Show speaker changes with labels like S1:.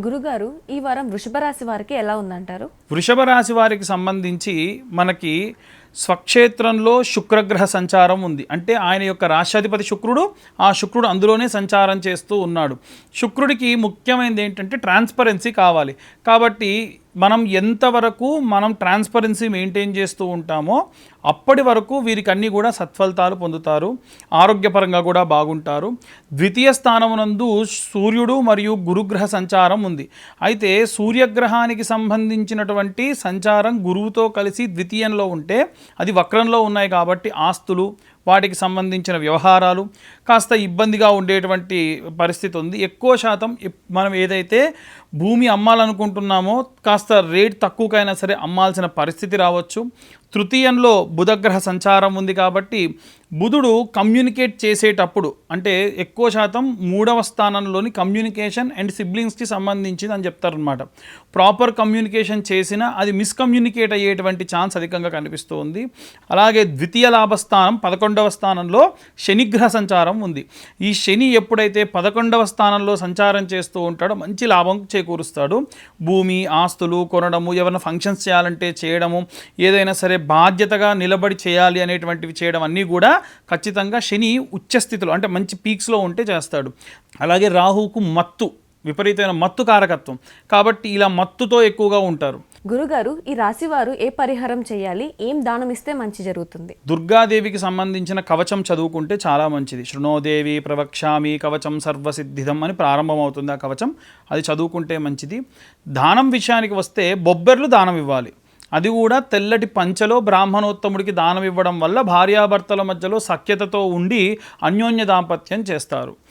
S1: గురుగారు ఈ వారం వృషభ రాశి వారికి ఎలా ఉందంటారు?
S2: వృషభ రాశి వారికి సంబంధించి మనకి స్వక్షేత్రంలో శుక్రగ్రహ సంచారం ఉంది. అంటే ఆయన యొక్క రాష్ట్రాధిపతి శుక్రుడు ఆ శుక్రుడు అందులోనే సంచారం చేస్తూ ఉన్నాడు. శుక్రుడికి ముఖ్యమైనది ఏంటంటే ట్రాన్స్పరెన్సీ కావాలి. కాబట్టి మనం ఎంతవరకు మనం ట్రాన్స్పరెన్సీ మెయింటైన్ చేస్తూ ఉంటామో అప్పటి వరకు వీరికి అన్నీ కూడా సత్ఫలితాలు పొందుతారు. ఆరోగ్యపరంగా కూడా బాగుంటారు. ద్వితీయ స్థానమునందు సూర్యుడు మరియు గురుగ్రహ సంచారం ఉంది. అయితే సూర్యగ్రహానికి సంబంధించినటువంటి సంచారం గురువుతో కలిసి ద్వితీయంలో ఉంటే అది వక్రంలో ఉన్నాయి కాబట్టి ఆస్తులు వాటికి సంబంధించిన వ్యవహారాలు కాస్త ఇబ్బందిగా ఉండేటువంటి పరిస్థితి ఉంది. ఎక్కువ శాతం మనం ఏదైతే భూమి అమ్మాలనుకుంటున్నామో కాస్త రేట్ తక్కువకైనా సరే అమ్మాల్సిన పరిస్థితి రావచ్చు. తృతీయంలో బుధగ్రహ సంచారం ఉంది కాబట్టి బుధుడు కమ్యూనికేట్ చేసేటప్పుడు అంటే ఎక్కువ శాతం మూడవ స్థానంలోని కమ్యూనికేషన్ అండ్ సిబ్లింగ్స్కి సంబంధించింది అని చెప్తారనమాట ప్రాపర్ కమ్యూనికేషన్ చేసినా అది మిస్కమ్యూనికేట్ అయ్యేటువంటి ఛాన్స్ అధికంగా కనిపిస్తూ ఉంది అలాగే ద్వితీయ లాభస్థానం పదకొండవ స్థానంలో శనిగ్రహ సంచారం ఉంది. ఈ శని ఎప్పుడైతే పదకొండవ స్థానంలో సంచారం చేస్తూ ఉంటాడో మంచి లాభం చేకూరుస్తాడు. భూమి ఆస్తులు కొనడము ఏమైనా ఫంక్షన్స్ చేయాలంటే చేయడము ఏదైనా సరే బాధ్యతగా నిలబడి చేయాలి అనేటువంటివి చేయడం అన్నీ కూడా ఖచ్చితంగా శని ఉచ్చస్థితిలో అంటే మంచి పీక్స్లో ఉంటే చేస్తాడు. అలాగే రాహువుకు మత్తు విపరీతమైన మత్తు కారకత్వం. కాబట్టి ఇలా మత్తుతో ఎక్కువగా ఉంటారు.
S1: గురుగారు ఈ రాశి వారు ఏ పరిహారం చేయాలి ఏం దానం ఇస్తే మంచి జరుగుతుంది?
S2: దుర్గాదేవికి సంబంధించిన కవచం చదువుకుంటే చాలా మంచిది. శృణోదేవి ప్రవక్ష్యామి కవచం సర్వసిద్ధిదం అని ప్రారంభమవుతుంది ఆ కవచం. అది చదువుకుంటే మంచిది. దానం విషయానికి వస్తే బొబ్బెర్లు దానం ఇవ్వాలి. అది కూడా తెల్లటి పంచలో బ్రాహ్మణోత్తముడికి దానం ఇవ్వడం వల్ల భార్యాభర్తల మధ్యలో సఖ్యతతో ఉండి అన్యోన్య దాంపత్యం చేస్తారు.